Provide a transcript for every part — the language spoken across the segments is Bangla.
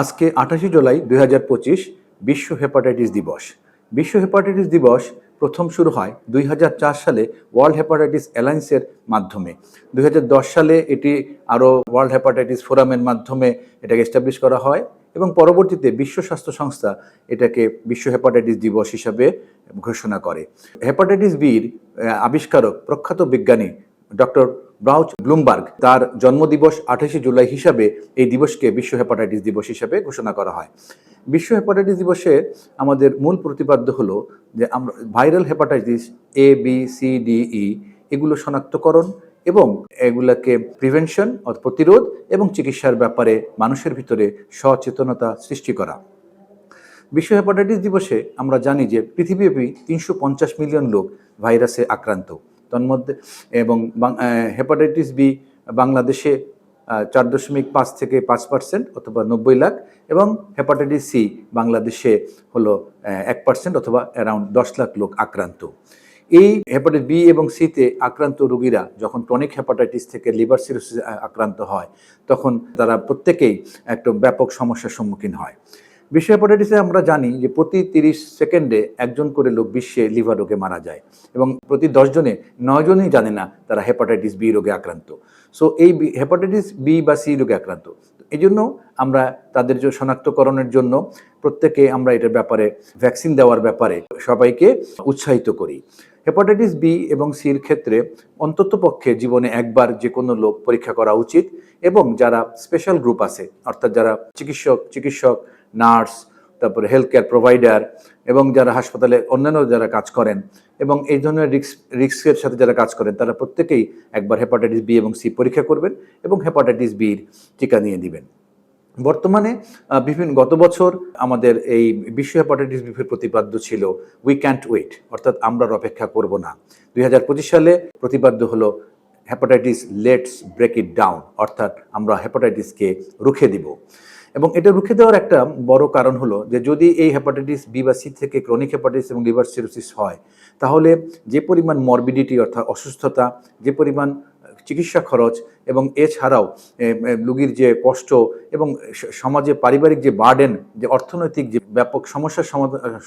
আজকে আঠাশে জুলাই দুই বিশ্ব হেপাটাইটিস দিবস। বিশ্ব হেপাটাইটিস দিবস প্রথম শুরু হয় দুই হাজার চার সালে ওয়ার্ল্ড হেপাটাইটিস অ্যালায়েন্সের মাধ্যমে। দুই হাজার দশ সালে এটি আরও ওয়ার্ল্ড হেপাটাইটিস ফোরামের মাধ্যমে এটাকে এস্টাবলিশ করা হয় এবং পরবর্তীতে বিশ্ব স্বাস্থ্য সংস্থা এটাকে বিশ্ব হেপাটাইটিস দিবস হিসাবে ঘোষণা করে। হেপাটাইটিস বির আবিষ্কারক প্রখ্যাত বিজ্ঞানী ডক্টর ব্রাউচ ব্লুমবার্গ। তার জন্মদিবস আঠাশে জুলাই হিসাবে এই দিবসকে বিশ্ব হেপাটাইটিস দিবস হিসাবে ঘোষণা করা হয়। বিশ্ব হেপাটাইটিস দিবসে আমাদের মূল প্রতিপাদ্য হলো যে আমরা viral hepatitis A B C D E এগুলো শনাক্তকরণ এবং এগুলোকে প্রিভেনশন অর্থাৎ প্রতিরোধ এবং চিকিৎসার ব্যাপারে মানুষের ভিতরে সচেতনতা সৃষ্টি করা। বিশ্ব হেপাটাইটিস দিবসে আমরা জানি যে পৃথিবীব্যাপী তিনশো পঞ্চাশ মিলিয়ন লোক ভাইরাসে আক্রান্ত। তন্মধ্যে এবং হেপাটাইটিস বি বাংলাদেশে চার দশমিক পাঁচ থেকে পাঁচ পার্সেন্ট অথবা নব্বই লাখ এবং হেপাটাইটিস সি বাংলাদেশে হলো এক পার্সেন্ট অথবা অ্যারাউন্ড দশ লাখ লোক আক্রান্ত। এই হেপাটাইটিস বি এবং সিতে আক্রান্ত রোগীরা যখন টনিক হেপাটাইটিস থেকে লিভার সিরোসিস আক্রান্ত হয়, তখন তারা প্রত্যেকেই একটা ব্যাপক সমস্যার সম্মুখীন হয়। বিশ্ব হেপাটাইটিসে আমরা জানি যে প্রতি তিরিশ সেকেন্ডে একজন করে লোক বিশ্বে লিভার রোগে মারা যায় এবং প্রতি দশজনে নয়জনই জানে না তারা হেপাটাইটিস বি রোগে আক্রান্ত। সো এই হেপাটাইটিস বি বা সি রোগে আক্রান্ত। এই জন্য আমরা তাদের যে শনাক্তকরণের জন্য প্রত্যেকে আমরা এটার ব্যাপারে ভ্যাকসিন দেওয়ার ব্যাপারে সবাইকে উৎসাহিত করি। হেপাটাইটিস বি এবং সির ক্ষেত্রে অন্ততপক্ষে জীবনে একবার যে কোনো লোক পরীক্ষা করা উচিত এবং যারা স্পেশাল গ্রুপ আছে, অর্থাৎ যারা চিকিৎসক চিকিৎসক নার্স তারপরে হেলথ কেয়ার প্রোভাইডার এবং যারা হাসপাতালে অন্যান্য যারা কাজ করেন এবং এই ধরনের রিক্স রিক্সের সাথে যারা কাজ করেন, তারা প্রত্যেকেই একবার হেপাটাইটিস বি এবং সি পরীক্ষা করবেন এবং হেপাটাইটিস বির টিকা নিয়ে দিবেন বর্তমানে বিভিন্ন, গত বছর আমাদের এই বিশ্ব হেপাটাইটিস বির প্রতিপাদ্য ছিল উই ক্যান্ট ওয়েট অর্থাৎ আমরা অপেক্ষা করব না। দুই হাজার পঁচিশ সালে প্রতিপাদ্য হলো hepatitis let's break it down অর্থাৎ আমরা হেপাটাইটিসকে রুখে দিব। এবং এটা রুখে দেওয়ার একটা বড় কারণ হলো যে, যদি এই হেপাটাইটিস বি বা সি থেকে ক্রনিক হেপাটাইটিস এবং লিভার সিরোসিস হয়, তাহলে যে পরিমাণ মরবিডিটি অর্থাৎ অসুস্থতা, যে পরিমাণ চিকিৎসা খরচ এবং এছাড়াও এ, যে কষ্ট এবং সমাজে পারিবারিক যে বার্ডেন যে অর্থনৈতিক যে ব্যাপক সমস্যার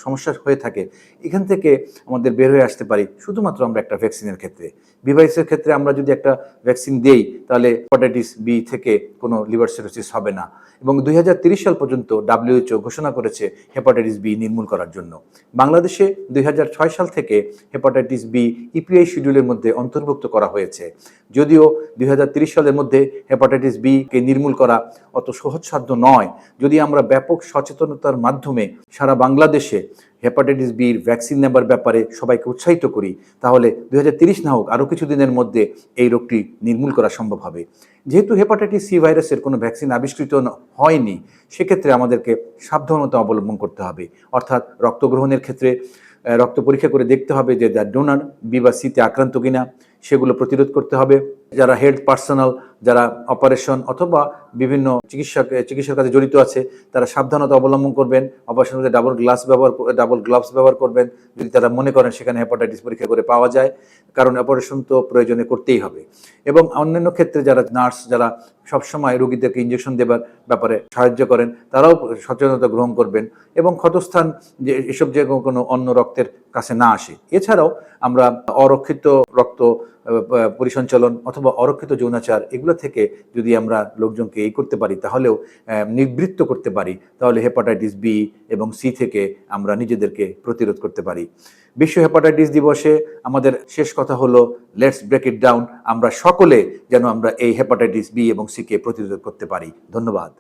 সমস্যা হয়ে থাকে এখান থেকে আমাদের বের হয়ে আসতে পারি শুধুমাত্র আমরা একটা ভ্যাকসিনের ক্ষেত্রে। বিভাইসের ক্ষেত্রে আমরা যদি একটা ভ্যাকসিন দেই তাহলে হেপাটাইটিস বি থেকে কোনো লিভার সিরোসিস হবে না। এবং দুই সাল পর্যন্ত ডাব্লিউএইচও ঘোষণা করেছে হেপাটাইটিস বি নির্মূল করার জন্য। বাংলাদেশে দুই হাজার ছয় সাল থেকে হেপাটাইটিস বি ইপিআই শিডিউলের মধ্যে অন্তর্ভুক্ত করা হয়েছে। যদিও দুই সালের মধ্যে হেপাটাইটিস বি কে নির্মূল করা অত সহজসাধ্য নয়। যদি আমরা ব্যাপক সচেতনতার মাধ্যমে সারা বাংলাদেশে হেপাটাইটিস বির ভ্যাকসিন নেবার ব্যাপারে সবাইকে উৎসাহিত করি, তাহলে দুই না হোক, আরও কিছু দিনের মধ্যে এই রোগটি নির্মূল করা সম্ভব হবে। যেহেতু হেপাটাইটিস সি ভাইরাসের কোনো ভ্যাকসিন আবিষ্কৃত হয়নি, সেক্ষেত্রে আমাদেরকে সাবধানতা অবলম্বন করতে হবে। অর্থাৎ রক্ত গ্রহণের ক্ষেত্রে রক্ত পরীক্ষা করে দেখতে হবে যে, যার ডোনার বি বা সিতে আক্রান্ত কিনা, সেগুলো প্রতিরোধ করতে হবে। যারা হেলথ পার্সোনাল, যারা অপারেশন অথবা বিভিন্ন চিকিৎসক চিকিৎসার কাজে জড়িত আছে, তারা সাবধানতা অবলম্বন করবেন অপারেশন করতে ডাবল গ্লাস ব্যবহার ডাবল গ্লাভস ব্যবহার করবেন, যদি তারা মনে করেন সেখানে হেপাটাইটিস পরীক্ষা করে পাওয়া যায়, কারণ অপারেশন তো প্রয়োজনে করতেই হবে। এবং অন্যান্য ক্ষেত্রে যারা নার্স যারা সবসময় রোগীদেরকে ইঞ্জেকশন দেবার ব্যাপারে সাহায্য করেন, তারাও সচেতনতা গ্রহণ করবেন। এবং ক্ষতস্থান, যে, এসব যে কোনো অন্য রক্তের কাছে না আসে। এছাড়াও আমরা অরক্ষিত রক্ত পরিসঞ্চালন অথবা অরক্ষিত যৌনাচার এগুলো থেকে যদি আমরা লোকজনকে এই করতে পারি, তাহলেও নিবৃত্ত করতে পারি, তাহলে হেপাটাইটিস বি এবং সি থেকে আমরা নিজেদেরকে প্রতিরোধ করতে পারি। বিশ্ব হেপাটাইটিস দিবসে আমাদের শেষ কথা হলো, লেটস ব্রেক ইট ডাউন, আমরা সকলে যেন আমরা এই হেপাটাইটিস বি এবং সিকে প্রতিরোধ করতে পারি। ধন্যবাদ।